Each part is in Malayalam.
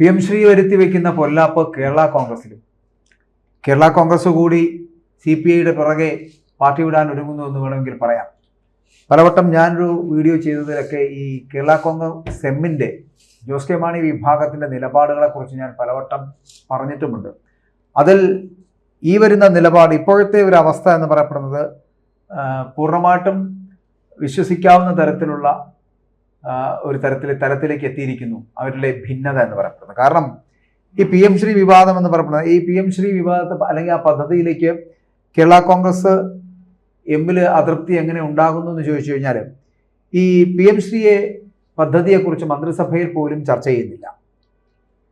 പി എം ശ്രീ വരുത്തി വയ്ക്കുന്ന പൊല്ലാപ്പ് കേരള കോൺഗ്രസിലും. കേരള കോൺഗ്രസ് കൂടി സി പി ഐയുടെ പിറകെ പാർട്ടി വിടാൻ ഒരുങ്ങുന്നു എന്ന് വേണമെങ്കിൽ പറയാം. പലവട്ടം ഞാനൊരു വീഡിയോ ചെയ്തതിലൊക്കെ ഈ കേരള കോൺഗ്രസ് സെമ്മിന്റെ ജോസ് കെ മാണി വിഭാഗത്തിന്റെ നിലപാടുകളെക്കുറിച്ച് ഞാൻ പലവട്ടം പറഞ്ഞിട്ടുമുണ്ട്. അതിൽ ഈ വരുന്ന നിലപാട് ഇപ്പോഴത്തെ ഒരു അവസ്ഥ എന്ന് പറയപ്പെടുന്നത് പൂർണമായിട്ടും വിശ്വസിക്കാവുന്ന തരത്തിലുള്ള ഒരു തരത്തിൽ തരത്തിലേക്ക് എത്തിയിരിക്കുന്നു. അവരുടെ ഭിന്നത എന്ന് പറയപ്പെടുന്നത് കാരണം ഈ പി എം ശ്രീ വിവാദം എന്ന് പറയപ്പെടുന്നത് ഈ പി എം ശ്രീ വിവാദത്തെ അല്ലെങ്കിൽ ആ പദ്ധതിയിലേക്ക് കേരള കോൺഗ്രസ് എമ്മിൽ അതൃപ്തി എങ്ങനെ ഉണ്ടാകുന്നു എന്ന് ചോദിച്ചു കഴിഞ്ഞാൽ ഈ പി എം ശ്രീയെ പദ്ധതിയെക്കുറിച്ച് മന്ത്രിസഭയിൽ പോലും ചർച്ച ചെയ്യുന്നില്ല.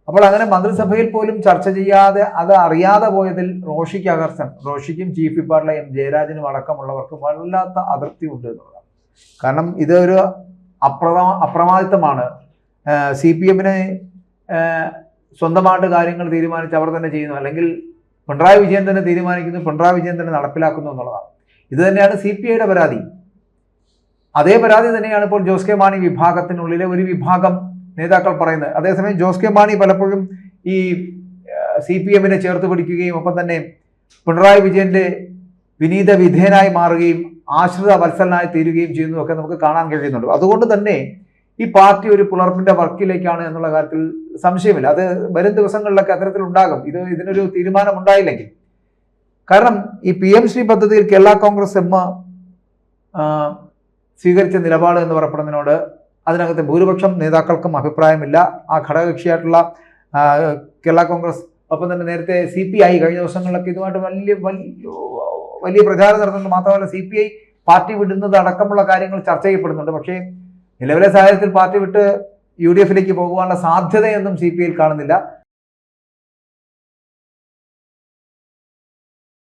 അപ്പോൾ അങ്ങനെ മന്ത്രിസഭയിൽ പോലും ചർച്ച ചെയ്യാതെ അത് അറിയാതെ പോയതിൽ റോഷിക്ക് അകർഷം റോഷിക്കും ചീഫ് വിപ്പാറിലെ എം ജയരാജനും അടക്കമുള്ളവർക്ക് വല്ലാത്ത അതൃപ്തി ഉണ്ട് എന്നുള്ളതാണ്. കാരണം ഇത് ഒരു അപ്രമാ അപ്രമാദിത്വമാണ് സി പി എമ്മിനെ സ്വന്തമായിട്ട് കാര്യങ്ങൾ തീരുമാനിച്ച് അവർ തന്നെ ചെയ്യുന്നു. അല്ലെങ്കിൽ പിണറായി വിജയൻ തന്നെ തീരുമാനിക്കുന്നു പിണറായി വിജയൻ തന്നെ നടപ്പിലാക്കുന്നു എന്നുള്ളതാണ്. ഇത് തന്നെയാണ് സി പി ഐയുടെ പരാതി. അതേ പരാതി തന്നെയാണ് ഇപ്പോൾ ജോസ് കെ മാണി വിഭാഗത്തിനുള്ളിലെ ഒരു വിഭാഗം നേതാക്കൾ പറയുന്നത്. അതേസമയം ജോസ് കെ മാണി പലപ്പോഴും ഈ സി പി എമ്മിനെ ചേർത്ത് പിടിക്കുകയും ഒപ്പം തന്നെ പിണറായി വിജയന്റെ വിനീത വിധേയനായി മാറുകയും ആശ്രിത വത്സലനായി തീരുകയും ചെയ്യുന്നതൊക്കെ നമുക്ക് കാണാൻ കഴിയുന്നുണ്ട്. അതുകൊണ്ട് തന്നെ ഈ പാർട്ടി ഒരു പുലർപ്പിന്റെ വർക്കിലേക്കാണ് എന്നുള്ള കാര്യത്തിൽ സംശയമില്ല. അത് വരും ദിവസങ്ങളിലൊക്കെ അത്തരത്തിൽ ഉണ്ടാകും ഇത് ഇതിനൊരു തീരുമാനം ഉണ്ടായില്ലെങ്കിൽ കാരണം ഈ പി എം ശ്രീ പദ്ധതിയിൽ കേരള കോൺഗ്രസ് എം സ്വീകരിച്ച നിലപാട് എന്ന് പറയപ്പെടുന്നതിനോട് അതിനകത്ത് ഭൂരിപക്ഷം നേതാക്കൾക്കും അഭിപ്രായമില്ല. ആ ഘടകകക്ഷിയായിട്ടുള്ള കേരള കോൺഗ്രസ് ഒപ്പം തന്നെ നേരത്തെ സി പി ഐ കഴിഞ്ഞ ദിവസങ്ങളിലൊക്കെ ഇതുമായിട്ട് വലിയ വലിയ വലിയ പ്രചാരം നടത്തുന്നത് മാത്രമല്ല സി പി ഐ പാർട്ടി വിടുന്നത് അടക്കമുള്ള കാര്യങ്ങൾ ചർച്ച ചെയ്യപ്പെടുന്നുണ്ട്. പക്ഷേ നിലവിലെ സാഹചര്യത്തിൽ പാർട്ടി വിട്ട് യു ഡി എഫിലേക്ക് പോകുവാനുള്ള സാധ്യതയൊന്നും സി പി ഐയിൽ കാണുന്നില്ല.